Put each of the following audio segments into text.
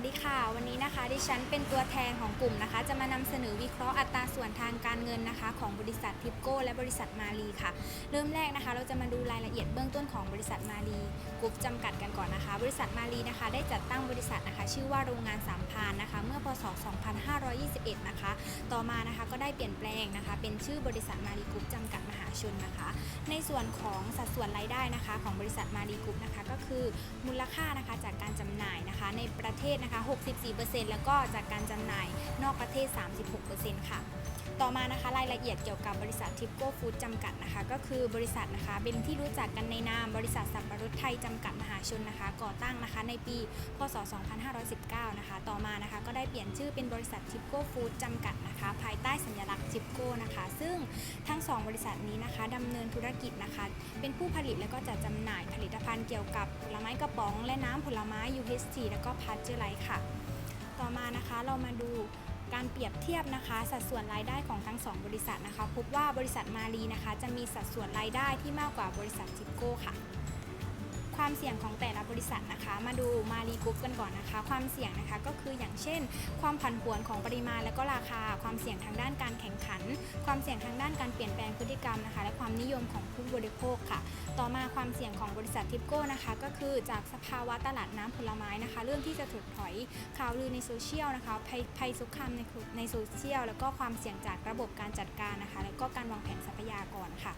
วัสดีค่ะ วันนี้นะคะ ดิฉันเป็นตัวแทนของกลุ่มนะคะ จะมานำเสนอวิเคราะห์อัตราส่วนทางการเงินนะคะ ของบริษัททิปโก้และบริษัทมาลีค่ะ เริ่มแรกนะคะ เราจะมาดูรายละเอียดเบื้องต้นของบริษัทมาลีกรุ๊ปจำกัดกันก่อนนะคะ บริษัทมาลีนะคะ ได้จัดตั้งบริษัทนะคะ ชื่อว่าโรงงานสามพานนะคะ เมื่อพศ 2521 นะคะ ต่อมานะคะก็ได้เปลี่ยนแปลงนะคะ เป็นชื่อบริษัทมาลีกรุ๊ปจำกัดมหาชนนะคะ ในส่วนของสัดส่วนรายได้นะคะ ของบริษัทมารีกรุ๊ปนะคะ ก็คือมูลค่านะคะจากการจำหน่ายนะคะ ในประเทศนะคะ64%แล้วก็จากการจำหน่ายนอกประเทศ 36%ค่ะต่อมานะคะรายละเอียดเกี่ยวกับบริษัททิปโก้ฟู้ดจำกัดนะคะ ก็คือบริษัทนะคะเป็นที่รู้จักกันในนามบริษัทสับปะรดไทยจำกัดมหาชนนะคะ ก่อตั้งนะคะในปี พศ 2519 นะคะ ต่อมานะคะก็ได้เปลี่ยนชื่อเป็นบริษัททิปโก้ฟู้ดจำกัดนะคะ ภายใต้สัญลักษณ์ทิปโก้นะคะ ซึ่งทั้ง 2 บริษัทนี้นะคะดำเนินธุรกิจนะคะ เป็นผู้ผลิตและก็จัดจำหน่ายผลิตภัณฑ์เกี่ยวกับผลไม้กระป๋อง และน้ำผลไม้ UHT แล้วก็พัชเจอร์ไลค่ะ ต่อมานะคะเรามาดูการเปรียบเทียบนะคะ สัดส่วนรายได้ของทั้ง 2 บริษัทนะคะ พบว่าบริษัทมารีนะคะ จะมีสัดส่วนรายได้ที่มากกว่าบริษัทจิปโก้ค่ะ ความเสี่ยงของแต่ละบริษัทนะคะ มาดูมารีกรุ๊ปกันก่อนนะคะ ความเสี่ยงนะคะก็คืออย่างเช่น ความผันผวนของปริมาณและก็ราคา ความเสี่ยงทางด้านการแข่งขัน ความเสี่ยงทางด้านการเปลี่ยนแปลงพฤติกรรมนะคะ และความนิยมของผู้บริโภคค่ะ ต่อมาความเสี่ยงของบริษัททิปโก้นะคะ ก็คือจากสภาวะตลาดน้ำผลไม้นะคะ เรื่องที่จะถดถอยข่าวลือในโซเชียลนะคะภัยภัยสุกคามในในโซเชียลแล้วก็ความเสี่ยงจากระบบการจัดการนะคะ แล้วก็การวางแผนทรัพยากรค่ะ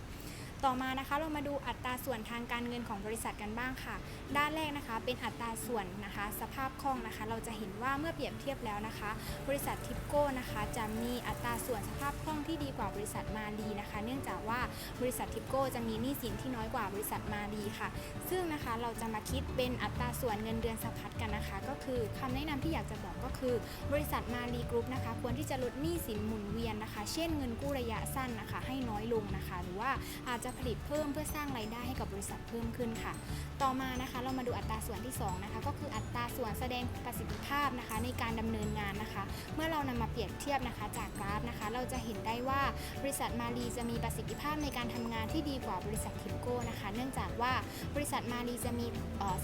ต่อมานะคะเรามาดูอัตราส่วนทางการเงินของบริษัทกันบ้างค่ะ ด้านแรกนะคะเป็นอัตราส่วนนะคะ สภาพคล่องนะคะ เราจะเห็นว่าเมื่อเปรียบเทียบแล้วนะคะ บริษัททิปโก้นะคะจะมีอัตราส่วนสภาพคล่องที่ดีกว่าบริษัทมาดีนะคะ เนื่องจากว่าบริษัททิปโก้จะมีหนี้สินที่น้อยกว่าบริษัทมาดีค่ะ ซึ่งนะคะเราจะมาคิดเป็นอัตราส่วนเงินเดือนสะพัดกันนะคะ ก็คือคำแนะนำที่อยากจะบอกก็คือ บริษัทมารีกรุ๊ปนะคะ ควรที่จะลดหนี้สินหมุนเวียนนะคะ เช่นเงินกู้ระยะสั้นนะคะ ให้น้อยลงนะคะ หรือว่าอาจจะผลิตเพิ่มเพื่อสร้างรายได้ให้กับบริษัทเพิ่มขึ้นค่ะ ต่อมานะคะ เรามาดูอัตราส่วนที่สองนะคะก็คืออัตราส่วนแสดงประสิทธิภาพนะคะ ในการดำเนินงานนะคะ เมื่อเรานำมาเปรียบเทียบนะคะจากกราฟนะคะ เราจะเห็นได้ว่าบริษัทมารีจะมีประสิทธิภาพในการทำงานที่ดีกว่าบริษัททิปโก้นะคะ เนื่องจากว่าบริษัทมารีจะมี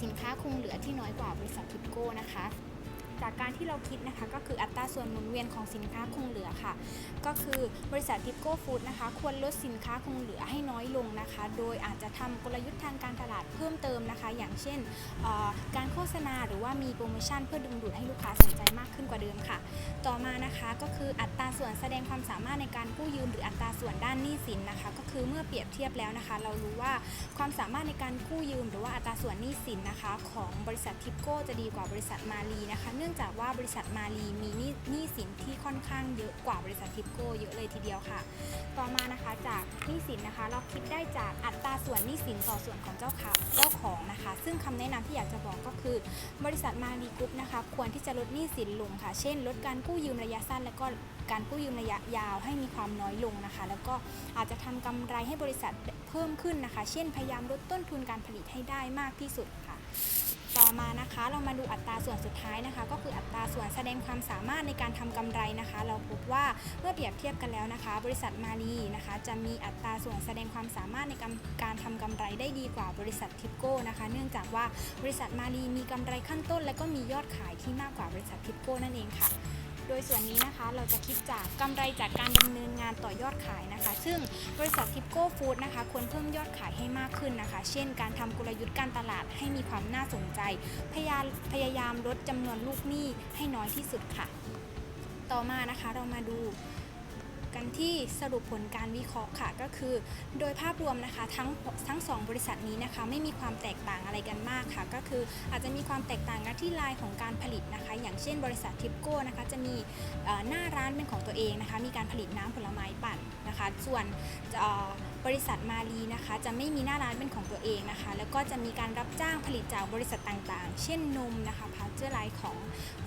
สินค้าคงเหลือที่น้อยกว่าบริษัททิปโก้นะคะ จากการที่เราคิดนะคะ ก็คืออัตราส่วนหมุนเวียนของสินค้าคงเหลือค่ะ ก็คือบริษัททิปโก้ฟู้ดนะคะ ควรลดสินค้าคงเหลือให้น้อยลงนะคะ โดยอาจจะทำกลยุทธ์ทางการตลาดเพิ่มเติมนะคะ อย่างเช่น การโฆษณาหรือว่ามีโปรโมชั่นเพื่อดึงดูดให้ลูกค้าสนใจมากขึ้นกว่าเดิมค่ะ ต่อมานะคะก็คืออัตราส่วนแสดงความสามารถในการกู้ยืมหรืออัตราส่วนด้านหนี้สินนะคะ ก็คือเมื่อเปรียบเทียบแล้วนะคะ เรารู้ว่าความสามารถในการกู้ยืม หรือว่าอัตราส่วนหนี้สินนะคะ ของบริษัททิปโก้จะดีกว่าบริษัทมารีนะคะเนื่องื่องจากว่าบริษัทมารีมีหนี้สินที่ค่อนข้างเยอะกว่าบริษัททิปโก้เยอะเลยทีเดียวค่ะ ต่อมานะคะจากหนี้สินนะคะ เราคิดได้จากอัตราส่วนหนี้สินต่อส่วนของเจ้าค่ะเจ้าของนะคะ ซึ่งคำแนะนำที่อยากจะบอกก็คือ บริษัทมารีกรุ๊ปนะคะควรที่จะลดหนี้สินลงค่ะ เช่น ลดการกู้ยืมระยะสั้น และก็การกู้ยืมระยะยาวให้มีความน้อยลงนะคะ แล้วก็อาจจะทำกำไรให้บริษัทเพิ่มขึ้นนะคะ เช่นพยายามลดต้นทุนการผลิตให้ได้มากที่สุดค่ะ ต่อมานะคะ เรามาดูอัตราส่วนสุดท้ายนะคะ ก็คืออัตราส่วนแสดงความสามารถในการทำกำไรนะคะ เราพบว่าเมื่อเปรียบเทียบกันแล้วนะคะ บริษัทมารีนะคะ จะมีอัตราส่วนแสดงความสามารถในการการทำกำไรได้ดีกว่าบริษัททิปโก้นะคะ เนื่องจากว่าบริษัทมารีมีกำไรขั้นต้น และก็มียอดขายที่มากกว่าบริษัททิปโก้นั่นเองค่ะ โดยส่วนนี้นะคะเราจะคิดจากกำไรจากการดำเนินงานต่อยอดขายนะคะ ซึ่งบริษัททิปโก้ฟู้ดนะคะควรเพิ่มยอดขายให้มากขึ้นนะคะ เช่น การทำกลยุทธ์การตลาดให้มีความน่าสนใจ พยายามพยายามลดจำนวนลูกหนี้ให้น้อยที่สุดค่ะ ต่อมานะคะเรามาดู กันที่สรุปผลการวิเคราะห์ค่ะ ก็คือ โดยภาพรวมนะคะทั้งทั้งสองบริษัทนี้นะคะ ไม่มีความแตกต่างอะไรกันมากค่ะ ก็คืออาจจะมีความแตกต่างกันที่ลายของการผลิตนะคะ อย่างเช่น บริษัททิปโก้นะคะจะมีหน้าร้านเป็นของตัวเองนะคะ มีการผลิตน้ำผลไม้ปั่นนะคะ ส่วนบริษัทมารีนะคะ จะไม่มีหน้าร้านเป็นของตัวเองนะคะ แล้วก็จะมีการรับจ้างผลิตจากบริษัทต่างๆ เช่นนมนะคะพาเจอร์ไลท์ของ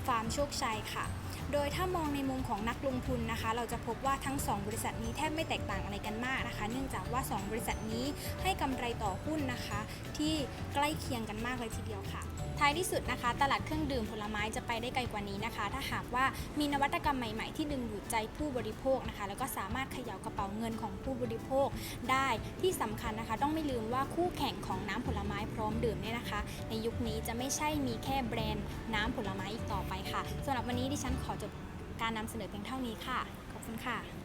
ฟาร์มโชคชัยค่ะ โดยถ้ามองในมุมของนักลงทุนนะคะ เราจะพบว่าทั้ง 2 บริษัทนี้แทบไม่แตกต่างอะไรกันมากนะคะ เนื่องจากว่า 2 บริษัทนี้ให้กำไรต่อหุ้นนะคะ ที่ใกล้เคียงกันมากเลยทีเดียวค่ะ ท้ายที่สุดนะคะ ตลาดเครื่องดื่มผลไม้จะไปได้ไกลกว่านี้นะคะ ถ้าหากว่ามีนวัตกรรมใหม่ ๆ ที่ดึงดูดใจผู้บริโภคนะคะ แล้วก็สามารถเขย่ากระเป๋าเงินของผู้บริโภคได้ที่สำคัญนะคะ ต้องไม่ลืมว่าคู่แข่งของน้ำผลไม้พร้อมดื่มเนี่ยนะคะ ในยุคนี้จะไม่ใช่มีแค่แบรนด์น้ำผลไม้อีกต่อไปค่ะสำหรับวันนี้ดิฉันขอจบการนำเสนอเพียงเท่านี้ค่ะ ขอบคุณค่ะ